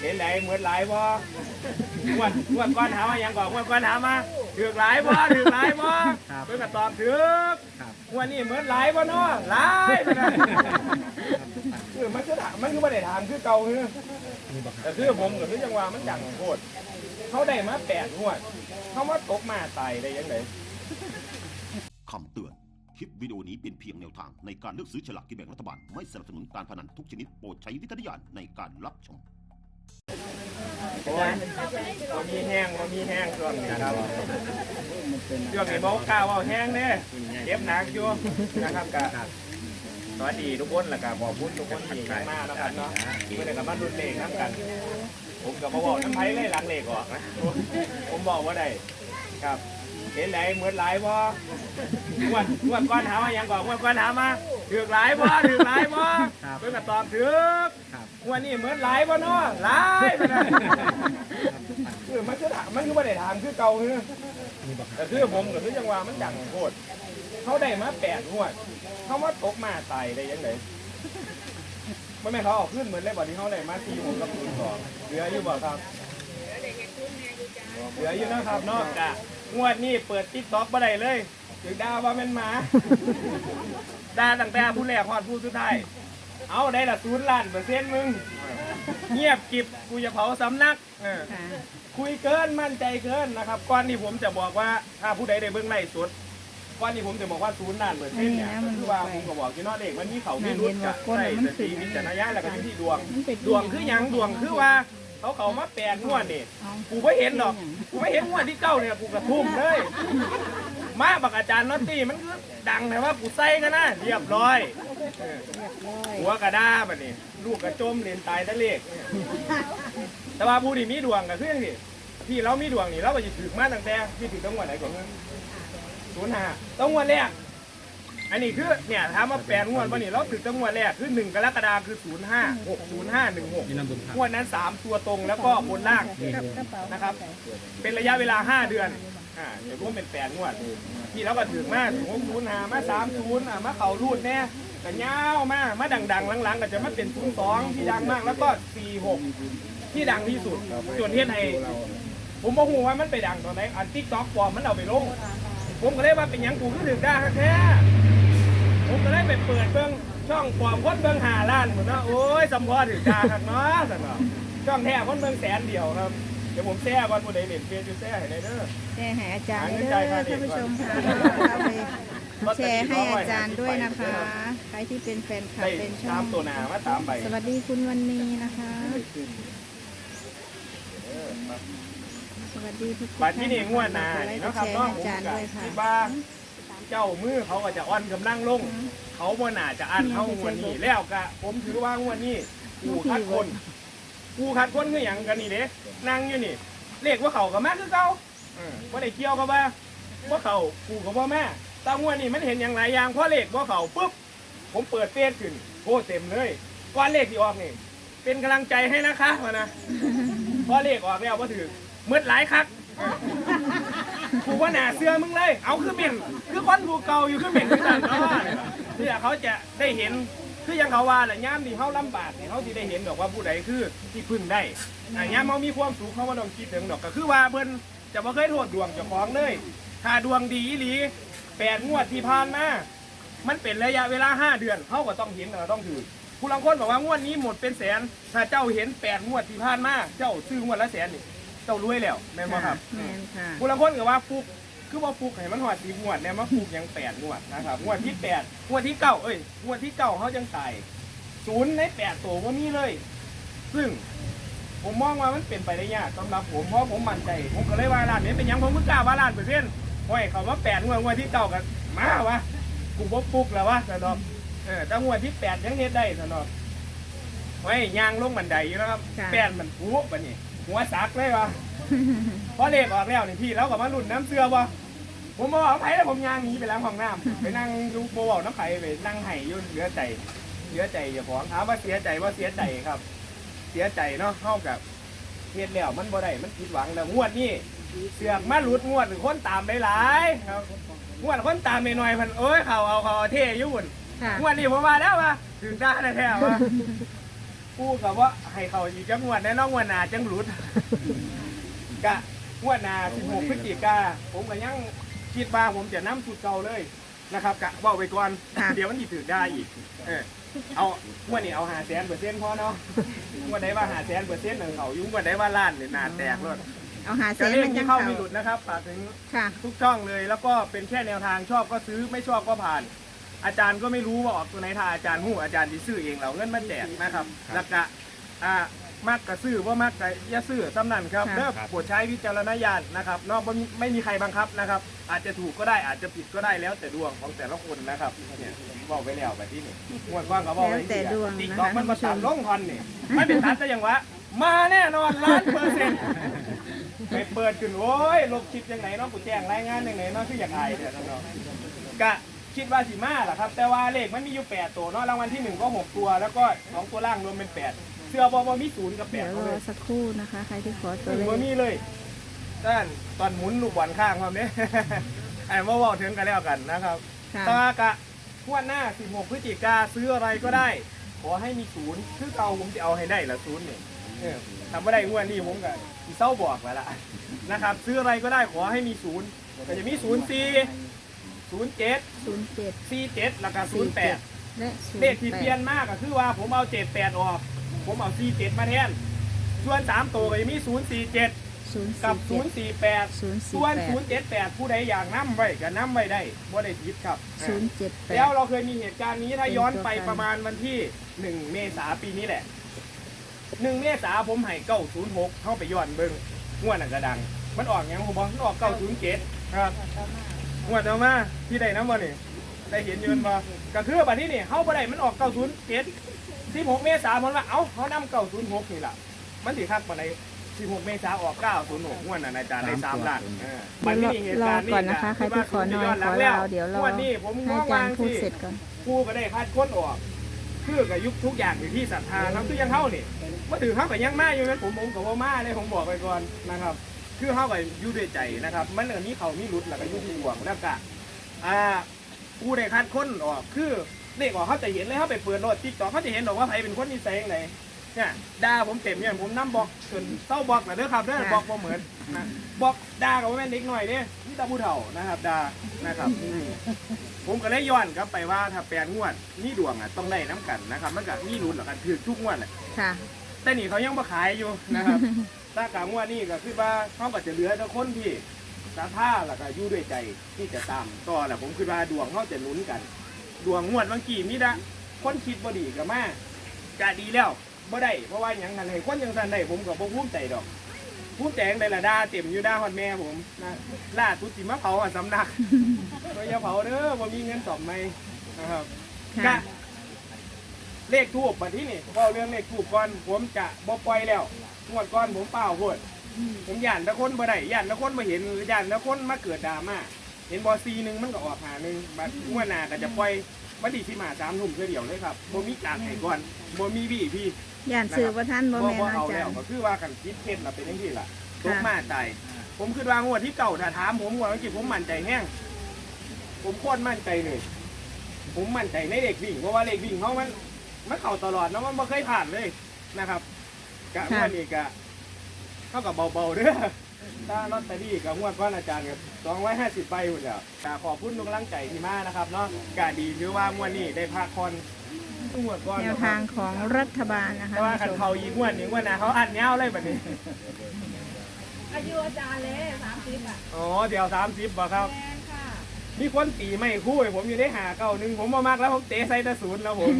เห็นไหนเหมือนหลายบ่งวดงวดก้อนถามมาหยังก่อนงวดก้อนถามมาถือกหลายบ่ถือกหลายบ่ครับเพิ่นก็ตอบถือกครับงวดนี้เหมือนหลายบ่เนาะหลายปะนะเออมันคือถามมันคือบ่ได้ถามคือเก่าคือนี่บอกคแต่รับคือผมก็คือจังว่ามันดังโคตรเขาได้มาแปดงวด เขามาตกมาตายได้ยังไงคำเตือน คลิปวิดีโอนี้เป็นเพียงแนวทางในการเลือกซื้อฉลากกินแบ่งรัฐบาล ไม่สนับสนุนการพนันทุกชนิดโปรดใช้วิจารณญาณในการรับชม โอ้ยบ่มีแห้งบ่มีแห้งช่วงนี้ครับช่วงนี้บอกข้าวว่าแห้งเนี่ยเจ็บหนักอยู่นะครับกับสวัสดีทุกคนแล้วก็ขอบคุณทุกคนที่มาแล้วกันเนาะเมื่อไหร่กับมารุ่นเลขน้ำกัน ผมกับบอกน้ำไผ่เลยหลังเลขออกนะผมบอกว่าได้ครับ เห็นไหนเหมือนหลายบ่งวดงวดก้อนถามมาหยังก่อนงวดก้อนถามมาถือกหลายบ่ถือกหลายบ่ครับเพิ่นก็ตอบถือกครับงวดนี้เหมือนหลายบ่เนาะหลายปะนะเออมันคือถามมันคือบ่ได้ถามคือเก่าคือนี่บอกคแต่รับคือผมก็คือจังว่ามันดังโคตรเขาได้มาแปดงวดเขามาตกมาตายได้ยังไงไม่แม่นเขาเอาขึ้นเหมือนเลยบ่ที่เขาได้มาตีผมกับศูนย์สองเหลืออยู่บ่ครับเหลืออยู่นะครับเนาะกะ งวดนี้เปิดติ๊กต็อกบ่ได้เลยถึงด่าว่าเป็นหมา ด่าตั้งแต่ผู้แรกฮอดผู้สุดท้าย เอาได้ละศูนย์ล้านเปอร์เซ็นต์มึง เงียบกิบกูจะเผาสำนักเออคุยเกินมั่นใจเกินนะครับก่อนที่ผมจะบอกว่าถ้าผู้ใดได้เบื้องไล่สดก่อนที่ผมจะบอกว่าศูนย์ล้านเปอร์เซ็นต์เนี่ยอันนี้นะมันคือว่าผมก็บอกที่นอเด็กมันมีเขามีรุดกับนั่นใส่เห็นว่าสติคนวิมันจารณญาณแล้วก็อยู่ที่ดวง มันเป็นดวงคือหยังดวงคือว่า เขาเขามาแปลงงวดนี่เอากูไม่เห็นหรอกกูไม่เห็นงวดที่เก้าเนี่ยกูกระทุ่มเลย มาบักอาจารย์นอตตี้มันคือดังแต่ว่ากูใส่กันนะเรียบร้อยเออเรียบร้อยหัวกระด้าแบบนี้ลูกกระจมเรียนตายทะเลขเนี่ยแต่ว่าผู้ที่มีดวงกับเพื่อนที่ที่เรามีดวงนี่เราก็จะถือมาตั้งแต่ที่ถือจังหวัดไหนก่อนเงินศูนย์ห้าต้องงวดแรก อันนี้คือเนี่ยถามว่าแปดงวดวันนี้เราถือจังหวัดแรกคือหนึ่งกรกฎาคมคือศูนย์ห้าหกศูนย์ห้าหนึ่งหกนี่นำบุญครับงวดนั้นสามตัวตรงแล้วก็บนล่างนี่กับดูกระเป๋านะครับ เป็นระยะเวลาห้าเดือนอ่าเดี๋ยวรวมเป็นแปดงวดที่เราก็ถึงมาหกศูนย์หามาสามศูนย์อ่ามาเข่ารูดแน่กันยาวมามาดังๆหลังๆก็จะมาเป็นศูนย์สองที่ดังมากแล้วก็สี่หกที่ดังที่สุดส่วนเทียนไทยผมบอกหูว่ามันไปดังตอนไหนอันติ๊กต็อกปลอมมันเอาไปลงผมก็เลยว่าเป็นหยังกูก็ถึงได้แท้ ผมก็เลยไปเปิดเบิ้งช่องปลอมคนเบิ้งหาล้านหมดเนาะโอ้ยสำพอถึงดาครับเนาะสันเนาะช่องแท้คนเบิ้งแสนเดียวครับ เดี๋ยวผมแซ่ก่อนผู้ใดเล่นเฟซอยู่แซ่ให้ได้เด้อแชร์ให้อาจารย์เด้อท่านผู้ชมค่ะเอาไปแชร์ให้อาจารย์ด้วยนะคะ ใครที่เป็นแฟนคลับได้เป็นช่อตามงตัวหนามาตามไปสวัสดีคุณวันนี้นะคะเออมาสวัสดีทุกบัดที่นี่งวดหนาไลนี่ค์กเนาะดครับแชร์เนาะให้ผมอาจารย์ก็ด้วยค่ะคิดว่า เจ้ามือเขาก็จะอ่อนกำลังลง เขาบ่น่าจะอันเท่างวดนี้แล้วก็ผมถือว่างวดนี้กูคัดคนกูคัดคนคืออย่างกันนี่เด้นั่งอยู่นี่ เลขว่าเขากับแม่คือเก่าเออบ่ได้เกี่ยวกับว่าว่าเขากูกับว่าแม่แตางวดนี้มันเห็นอย่างไรอย่างเพราะเลขว่าเขาปุ๊บผมเปิดเฟซขึ้นโอ้เต็มเลยก้อนเลขที่ออกนี่เป็นกำลังใจให้นะคะวะนะพอเลขออกแล้วว่าถือมืดหลายคัก กูว่าหนาเสื้อมึงเลย เอาคือเหม็นคือคนผูเก่าอยู่คือเหม็นคือกันเนาะเพื่อเขาจะได้เห็นคือยังเขาว่าแหละย่ามที่เขาลำบากเนี่ยเขาที่ได้เห็นดอกว่าผู้ใดคือที่พึ่งได้อ่ย่ามเขามีความสุขเขาว่าต้องคิดถึงดอกก็คือว่าเพิ่นจะบ่เคยโทษดวงเจ้าของเลยถ้าดวงดีอีหลีแปดงวดที่ผ่านมา มันเป็นระยะเวลาห้าเดือนเขาก็ต้องเห็นเราต้องถือผู้ลังคนบอกว่างวดนี้หมดเป็นแสน ถ้าเจ้าเห็นแปดงวดที่ผ่านมา เจ้าซื้องวดละแสนนี่ เจ้ารวยแล้วแม่นบ่ครับแมนค่ะผู้ลังคนก็ว่าฟุกคือว่าฟุกให้มันหอดสีงวดเนี่ยมาฟุกยังแปดงวดนะครับงวดที่แปดงวดที่เก้าเอ้ยงวดที่เก้าเขาจังตายศูนย์ในแปดตัวว่ามีเลย ซึ่ง ผมมองว่ามันเป็นไปได้ยากสำหรับผมเพราะผมมั่นใจ ผมก็เลยว่าร้านนี้เป็นหยังผมก็กล้าว่าร้านเปอร์เซ็นต์โอ้ยเขาว่าแปดงวดงวดที่เก้ากันมาวะกูบ่ฟุกแล้ววะสนอกเออแต่งวดที่แปดยังเฮ็ดได้สนอกไว้ยางลงบันไดอยู่นะครับค่ะแปดมันผูบันนี้ หัวสักเลยวะพอเลขออกแล้วนี่พี่เราก็มาลุ่นน้ำเสือวะผมบอกว่าไผ่แล้วผมยางหนีไปล้างห้องน้ำไปนั่งดูโปรบอกน้ำไผ่ไปนั่งไห้อยุ่นเหลือใจเหลือใจอย่าของถามว่าเสียใจว่าเสียใจครับ เสียใจเนาะเท่ากับเฮ็ดแล้วมันบ่ได้มันผิดหวังแล้วงวดนี้เสือกมาหลุดงวดหรือคนตามหลายๆครับงวดคนตามไม่น้อยๆพันเอ้ยเขาเอาเขาเอาเท่อยุ่นค่ะงวดนี้ผมมาแล้วว่าถึงได้แท้ๆว่า ผกูกับว่าให้เขาอีกจังหวัดแน่นอนงวดหนาจังหลุด กะงวดหนา16พฤศจิกาผมก็ยังคิดว่าผมจะนํสุดเก่าเลยนะครับกะบอกไปก่อนค่ะเดี๋ยวมันสิถือได้อีก เออเอางวดนี้เอาหาแสนเปอร์เซ็นต์พอเนาะงวดไหนว่าหาแสนเปอร์เซ็นต์หนึ่งเขายุ่งงวดไหนว่าล้านเนี่ยหนาแตกเลยเอาหาเซจะนเล่มันนที่จังเข้าเขาไม่หลุดนะครับฝากถึง ค่ะ ทุกช่องเลยแล้วก็เป็นแค่แนวทางชอบก็ซื้อไม่ชอบก็ผ่าน อาจารย์ก็ไม่รู้ว่าออกตัวไหนถ้าอาจารย์หู้อาจารย์ที่ซื้อเองเราเงินมาแจกนะครับแล้วก็อ่ามากกระซื้อว่ามากกระอยาซื้อสำนันครับค่ะ เลิกโปรดใช้วิจารณญาณนะครับเนอกไม่มีใครบังคับนะครับ อาจจะถูกก็ได้อาจจะผิดก็ได้แล้วแต่ดวงของแต่ละคนนะครับเนี่ยบอกไปแล้วแบบที่นี่งวดกว้างก็บอกแล้วไว้แต่ดวงติ๊กนะต็อกคะมันท่านมาผู้ชตามมล่องคอนนี่ไม่เป็นตัดจะยังวะมาแน่นอนล้านเปอร์เซ็นต์ไปเปิดขึ้นโอ้ยลบคลิปยังไงเนาะกูแจ้งรายงานยังไงเนาะคืออยากอายเดี๋ยวน้องๆกะ คิดว่าสีมาแหละครับ แต่ว่าเลขมันมีอยู่แปดตัวเนาะรางวัลที่หนึ่งก็หกตัว แล้วก็สองตัวล่างรวมเป็นแปดเสื้อบอบมีศูนย์กับแปเดี๋ยดวเขารเลอยสักครู่นะคะ ใครที่ขอตัวถึงเลบ่ขมีเลยด้านตอนหมุนลูกบอลข้างความเนี้ยไอ้มาเว่าถึงกันแล้วกันนะครับ ค่ะตากะงวดหน้า 16 พฤศจิกาซื้ออะไรก็ได้ ขอให้มีศูนย์คือเก่าผมจะเอาให้ได้ละศูนย์เนี่ยเออทำไม่ได้งวดนี้ผมก็สิเศร้าบอกแล้วล่ะนะครับ ซื้ออะไรก็ได้ขอให้มีศูนย์ก็จะมีศูนย์สี่ ศูนย์เจ็ดศูนย์เจ็ดสี่เจ็ดแล้วก็ศูนย์แปดและศูนเลขย์ที่แปเปลี่ยดนมากก็คือว่าผมเอาเจ็ดแปดออก ผมเอาสี่เจ็ดมาแทนส่วนสามตัวก็จะมีศูนย์สี่เจ็ดศูนย์กับสี่ศูเจ็นดย์สี่แปดศูนย์สี่ส่วนแปศูดนย์เจ็ดแปดผู้ใดอยากนํไว้ก็นํไว้ได้บ่ได้ผิดครับศูนย์เจ็ดแปแล้ดวเราเคยมีเหตุการณ์นี้ถ้าย้อนไปเป็นตัวกันประมาณวันที่หนึ่งเมษาปีนี้แหละหนึ่งเมษาผมให้เก้าศูนย์หกเข้าไปย้อนเบิ้งงวดหนังกระดัง มันออกหยังผมบอกมันออกเก้าศูนย์เจ็ดครับ งวดต่อมาที่ใดน้ำวันนี่ได้เห็นอยืนบ่ก็คือบัดนี้นี่เข้าบ่ได้มันออกเก้าศูนย์เจ็ดสิบหกเมษาผมว่าเอ้าเขานำเก้าศูนย์หกนี่แหละมันสิคักปานใดสิบหกเมษาออกเก้าศูนย์หกงวดนั้นอาจารย์ได้สามล้านเออบัดนี้นี่เหตุการณ์รอก่อนนะคะใครที่ขอหน่อยขอเราเดี๋ยวรองวดนี้ผมมให้องอาจาวารงย์พูดสิเสร็จก่อนกูก็ได้คัดค้นออกคือกับยุคทุกอย่างอยู่ที่ศรัทธาน้ำคือยังเข้านี่ว่าถือเข้ากับยังมาอยู่นั้นผมผมกับว่ามาเลยผมบอกไปก่อนนะครับ คือเข้ากับอยู่ด้วยใจนะครับ มันอันนี้เขามีรุดแล้วก็อยุ่ที่ดวงแล้วก็อ่ากูได้คัดค้นออกคือเลขออกเขาจะเห็นเลยเขาไปเปิดโลดติ๊กต็อกเขาจะเห็นดอกว่าใครเป็นคนนิสัยยังไงเนี่ยด่าผมเต็มอย่างผมน้ำบอกจนเศร้าบอกนะเด้อครับเด้อค่ะบอกบ่เหมือนนะบอกด่ากับว่าแม่นเด็กหน่อยเด้นี่ตาผู้เฒ่านะครับด่านะครับอืมผมก็เลยย้อนกลับไปว่าถ้าแปลงงวดนี่ดวงอะต้องได้น้ำกันนะครับมันก็มีรุ่นหรอกกันถือทุกงวดแหละค่ะ แต่นี่เขายังมาขายอยู่นะครับ ถ้ากลางงวดนี่ก็คือว่าเขาก็จะเหลือแต่คนที่สาท่าแล้วก็อยู่ด้วยใจที่จะตามต่อแหละผมคิดว่าดวงเขาจะหนุนกัน ดวงงวดบางกี่มิดะคนคิดบ่ดีกับมากกะดีแล้วบ่ได้เพราะว่าอย่างนั้นให้คนอยังทันได้ผมก็บ่ภูมิใจดอกภูมิใจจั่งใดละด่าเต็มอยู่ด่าฮอดแม่ผมนะล่าสุดสิมาเผาอะสำนักก็อย่าเผาเด้อบ่มีเงินสอบไหมนะครับค่ะกะ เลขทูบบัดที่นี่เว้าเรื่องเลขทูบก่อนผมจะบ่ปล่อยแล้วงวดก่อนผมเปล่าโพดผมย่านตะคนบ่ได้ย่านตะคนบ่เห็นหรือย่านตะคนมาเกิดดราม่าเห็นบอซีหนึงมันก็ออกหาหนึงบัดงวดหน้าก็จะปล่อยวันที่สิมาสามทุ่มเพื่อเดียวเลยครับบ่มีการให้ก่อนบ่มีวี่พี่ย่านสื่อว่าท่านบ่บ่แม่นบ่อาเอาจาแล้วรย์ ก็คือว่ากันคิดเคล็ดเราเป็นจังซี่ล่ะตกค่ะมาตายผมคิดว่างวดที่เก่าถ้าถามผมงวดเมื่อกี้ผมมั่นใจแห้งผมโคตรมั่นใจเลย ผมมั่นใจในเด็กวิ่งเพราะว่าเด็กวิ่งเขามัน มันเข่าตลอดนะมันไม่เคยผ่านเลยนะครับกะงวดนี้กะเท่ากับเบาๆเด้อถ้าลอตเตอรี่กับงวดก้อนอาจารย์กับสองร้อยห้าสิบใบหุ่นเดียวกะขอบคุณทุกกำลังใจที่มานะครับเนาะกะดีถือว่างวดนี้ได้พักคอนงวดก้อนแนวนะครัทางบของรัฐบาลนะคะแต่ว่าขันท่านผู้ชเขามอีกงวดหนึ่งงวดหนะเขาอัดเงาเลยแบบนี้อายุอาจารย์เลยสามสิบอะอ๋อเดี๋ยวสามสิบบ่ครับแพงค่ะมีคนตีไม่คู่ให้ผมอยู่ได้หาเก้าหนึ่งผมมามากแล้วผมเตะใส่แตะศูนย์แล้วผม